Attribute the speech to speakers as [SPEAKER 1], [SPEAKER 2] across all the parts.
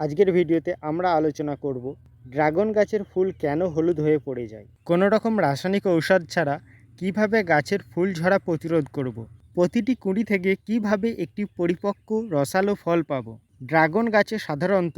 [SPEAKER 1] আজকের ভিডিওতে আমরা আলোচনা করব ড্রাগন গাছের ফুল কেন হলুদ হয়ে পড়ে যায়। কোনো রকম রাসায়নিক ঔষধ ছাড়া কীভাবে গাছের ফুল ঝরা প্রতিরোধ করব। প্রতিটি কুঁড়ি থেকে কীভাবে একটি পরিপক্ক রসালো ফল পাবো? ড্রাগন গাছে সাধারণত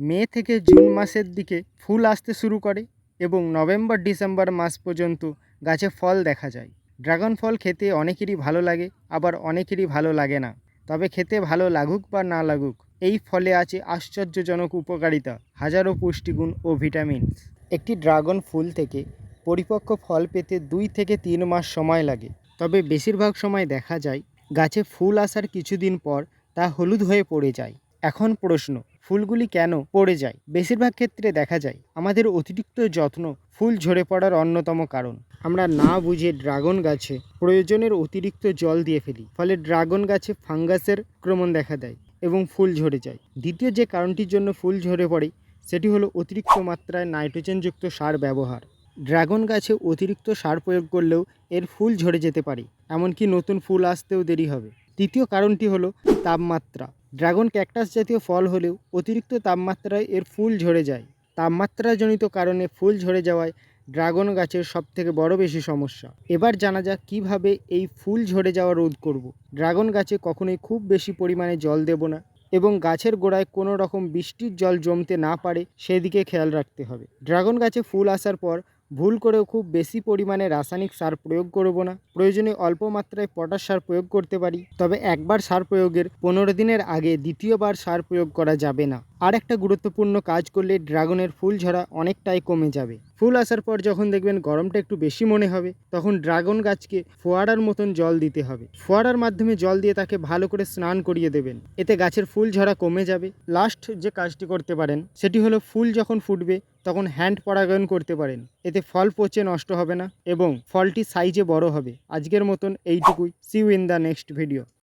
[SPEAKER 1] মে থেকে জুন মাসের দিকে ফুল আসতে শুরু করে এবং নভেম্বর, ডিসেম্বর মাস পর্যন্ত গাছে ফল দেখা যায়। ড্রাগন ফল খেতে অনেকেরই ভালো লাগে, আবার অনেকেরই ভালো লাগে না। তবে খেতে ভালো লাগুক বা না লাগুক এই ফলে আছে আশ্চর্যজনক উপকারিতা, হাজারো পুষ্টিগুণ ও ভিটামিনস। একটি ড্রাগন ফুল থেকে পরিপক্ক ফল পেতে দুই থেকে তিন মাস সময় লাগে। তবে বেশিরভাগ সময় দেখা যায়, গাছে ফুল আসার কিছুদিন পর তা হলুদ হয়ে পড়ে যায়। এখন প্রশ্ন, ফুলগুলি কেন পড়ে যায়? বেশিরভাগ ক্ষেত্রে দেখা যায়, আমাদের অতিরিক্ত যত্ন ফুল ঝরে পড়ার অন্যতম কারণ। আমরা না বুঝে ড্রাগন গাছে প্রয়োজনের অতিরিক্ত জল দিয়ে ফেলি, ফলে ড্রাগন গাছে ফাঙ্গাসের আক্রমণ দেখা দেয়। এবং ফুল ঝরে যায়। দ্বিতীয় যে কারণটির জন্য ফুল ঝরে পড়ে, সেটি হলো অতিরিক্ত মাত্রায় নাইট্রোজেনযুক্ত সার ব্যবহার। ড্রাগন গাছে অতিরিক্ত সার প্রয়োগ করলেও এর ফুল ঝরে যেতে পারে, এমনকি নতুন ফুল আসতেও দেরি হবে। তৃতীয় কারণটি হলো তাপমাত্রা। ড্রাগন ক্যাকটাস জাতীয় ফল হলেও অতিরিক্ত তাপমাত্রায় এর ফুল ঝরে যায়। তাপমাত্রাজনিত কারণে ফুল ঝরে যাওয়ায় ড্রাগন গাছের সবথেকে বড় বেশি সমস্যা। এবার জানা যাক কীভাবে এই ফুল ঝরে যাওয়া রোধ করব। ড্রাগন গাছে কখনোই খুব বেশি পরিমাণে জল দেব না এবং গাছের গোড়ায় কোনো রকম বৃষ্টির জল জমতে না পারে সেদিকে খেয়াল রাখতে হবে। ড্রাগন গাছে ফুল আসার পর ভুল করেও খুব বেশি পরিমাণে রাসায়নিক সার প্রয়োগ করব না। প্রয়োজনে অল্প মাত্রায় পটাশ সার প্রয়োগ করতে পারি। তবে একবার সার প্রয়োগের পনেরো দিনের আগে দ্বিতীয়বার সার প্রয়োগ করা যাবে না। আর একটা গুরুত্বপূর্ণ কাজ করলে ড্রাগনের ফুল ঝরা অনেকটাই কমে যাবে। ফুল আসার পর যখন দেখবেন গরমটা একটু বেশি মনে হবে, তখন ড্রাগন গাছকে ফোয়ারার মতন জল দিতে হবে। ফোয়ারার মাধ্যমে জল দিয়ে তাকে ভালো করে স্নান করিয়ে দেবেন। এতে গাছের ফুল ঝরা কমে যাবে। লাস্ট যে কাজটি করতে পারেন, সেটি হলো ফুল যখন ফুটবে, তখন হ্যান্ড পরাগায়ন করতে পারেন। এতে ফল পচে নষ্ট হবে না এবং ফলটি সাইজে বড় হবে। আজকের মতন এইটুকুই। See you in the next video